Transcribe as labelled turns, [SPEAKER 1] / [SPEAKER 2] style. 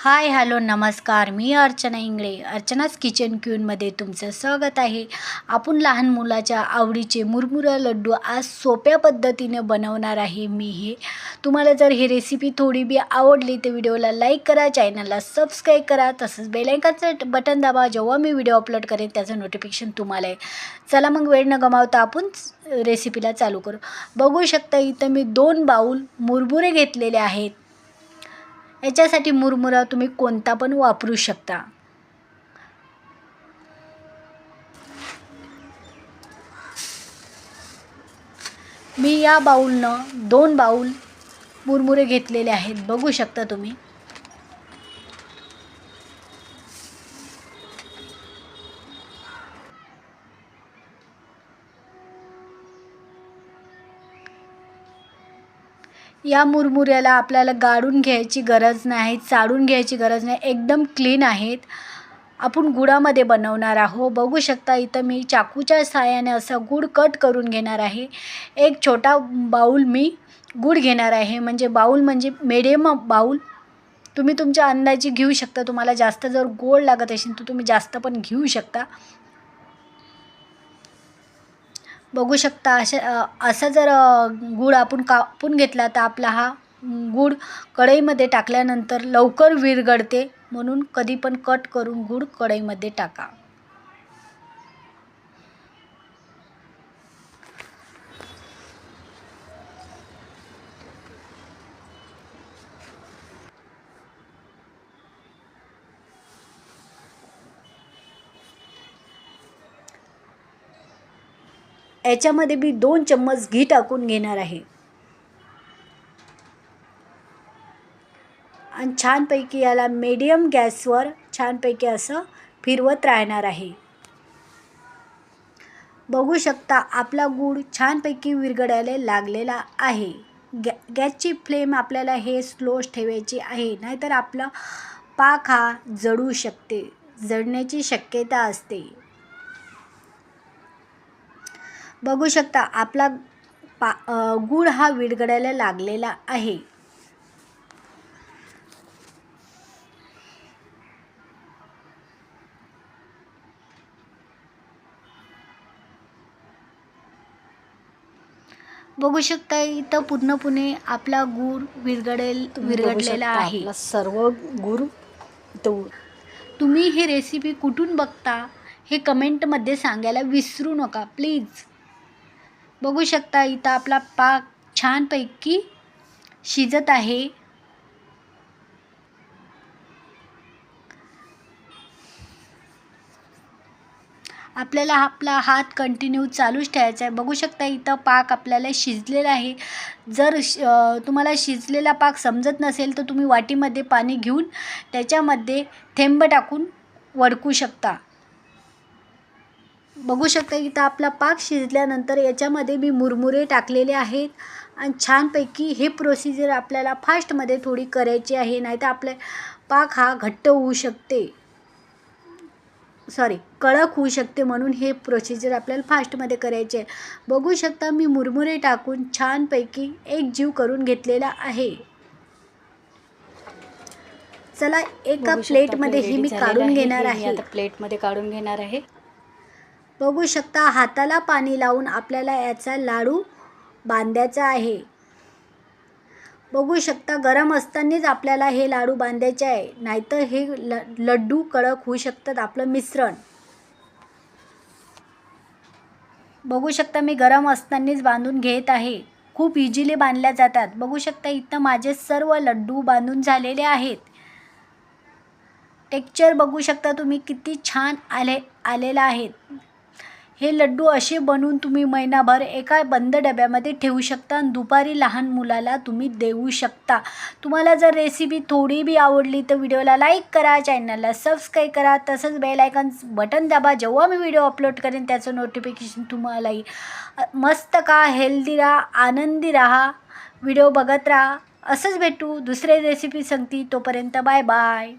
[SPEAKER 1] हाय hello नमस्कार. मी अर्चना इंगळे अर्चनाच किचन क्यूनमध्ये तुमचं स्वागत आहे. आपण लहान मुलाच्या आवडीचे मुरमुरा लड्डू आज सोप्या पद्धतीने बनवणार आहे. मी हे. तुम्हाला जर ही रेसिपी थोडी बी आवडली तर व्हिडिओला लाईक करा चॅनलला सबस्क्राईब करा तसंच बेलायकाचं बटन दाबा. जेव्हा मी व्हिडिओ अपलोड करेन त्याचं नोटिफिकेशन तुम्हाला आहे चला मग वेळ न गमावता आपण रेसिपीला चालू करू. बघू शकता इथं मी दोन बाऊल मुरमुरे घेतलेले आहेत. याच्यासाठी मुरमुरा तुम्ही कोणता पण वापरू शकता. मी या बाऊलनं दोन बाऊल मुरमुरे घेतलेले आहेत. बघू शकता तुम्ही. या मुरमुऱ्याला आपल्याला गाळून घ्यायची गरज नाही चाळून घ्यायची गरज नाही. एकदम क्लीन आहेत. आपण गुळामध्ये बनवणार आहो बघू शकता इथं मी चाकूच्या साहाय्याने असं गुड कट करून घेणार आहे. एक छोटा बाऊल मी गुड घेणार आहे. म्हणजे बाऊल म्हणजे मिडियम बाऊल तुम्ही तुमच्या अंदाजी घेऊ शकता. तुम्हाला जास्त जर गोड लागत असेल तर तुम्ही जास्त पण घेऊ शकता. बघू शकता. अशा असा जर गूळ आपण कापून घेतला तर आपला हा गूळ कढईमध्ये टाकल्यानंतर लवकर विरघळते. म्हणून कधी पण कट करून गूळ कढईमध्ये टाका. याच्यामध्ये मी दोन चम्मच घी टाकून घेणार आहे. आणि छानपैकी याला मीडियम गॅसवर छानपैकी असं फिरवत राहणार आहे. बघू शकता आपला गूळ छानपैकी विरघडायला लागलेला आहे. गॅ गॅसची फ्लेम आपल्याला हे स्लो ठेवायची आहे नाहीतर आपला पाक हा जळू शकते जळण्याची शक्यता असते. बघू शकता आपला पा गूळ हा विरघळायला लागलेला आहे. बघू शकता इथं पूर्णपणे आपला गूळ विरघळेल विरघळलेला आहे.
[SPEAKER 2] सर्व गुर तो
[SPEAKER 1] तुम्ही ही रेसिपी कुठून बघता हे कमेंटमध्ये सांगायला विसरू नका प्लीज बघू शकता इथं आपला पाक छानपैकी शिजत आहे. आपल्याला आपला हात कंटिन्यू चालूच ठेवायचा आहे. बघू शकता इथं पाक आपल्याला शिजलेला आहे. जर श तुम्हाला शिजलेला पाक समजत नसेल तर तुम्ही वाटीमध्ये पाणी घेऊन त्याच्यामध्ये थेंब टाकून वडकू शकता. बघू शकता इथं आपला पाक शिजल्यानंतर याच्यामध्ये मी मुरमुरे टाकलेले आहेत. आणि छानपैकी हे प्रोसिजर आपल्याला फास्टमध्ये थोडी करायची आहे नाही तर आपले पाक हा घट्ट होऊ शकते. सॉरी कडक होऊ शकते म्हणून हे प्रोसिजर आपल्याला फास्टमध्ये करायचे आहे. बघू शकता मी मुरमुरे टाकून छानपैकी एक जीव करून घेतलेला आहे. चला एका प्लेटमध्ये ही मी काढून घेणार आहे.
[SPEAKER 2] आता प्लेटमध्ये काढून घेणार आहे.
[SPEAKER 1] बघू शकता हाताला पाणी लावून आपल्याला याचा लाडू बांधायचा आहे. बघू शकता गरम असतानाच आपल्याला हे लाडू बांधायचे आहे. नाहीतर हे ल लड्डू कडक होऊ शकतात आपलं मिश्रण. बघू शकता मी गरम असतानाच बांधून घेत आहे. खूप इझिली बांधल्या जातात. बघू शकता इथं माझे सर्व लड्डू बांधून झालेले आहेत. टेक्चर बघू शकता तुम्ही किती छान आले आलेला आहेत हे लड्डू असे बनवून तुम्ही महिनाभर एका बंद डब्यामध्ये ठेवू शकता आणि दुपारी लहान मुलाला तुम्ही देऊ शकता. तुम्हाला जर रेसिपी थोडी बी आवडली तर व्हिडिओला लाईक करा चॅनलला सबस्क्राईब करा तसंच बेलायकन बटन दाबा. जेव्हा मी व्हिडिओ अपलोड करेन त्याचं नोटिफिकेशन तुम्हालाही मस्त का हेल्दी राहा आनंदी राहा. व्हिडिओ बघत राहा. असंच भेटू. दुसरे रेसिपी सांगती. तोपर्यंत बाय बाय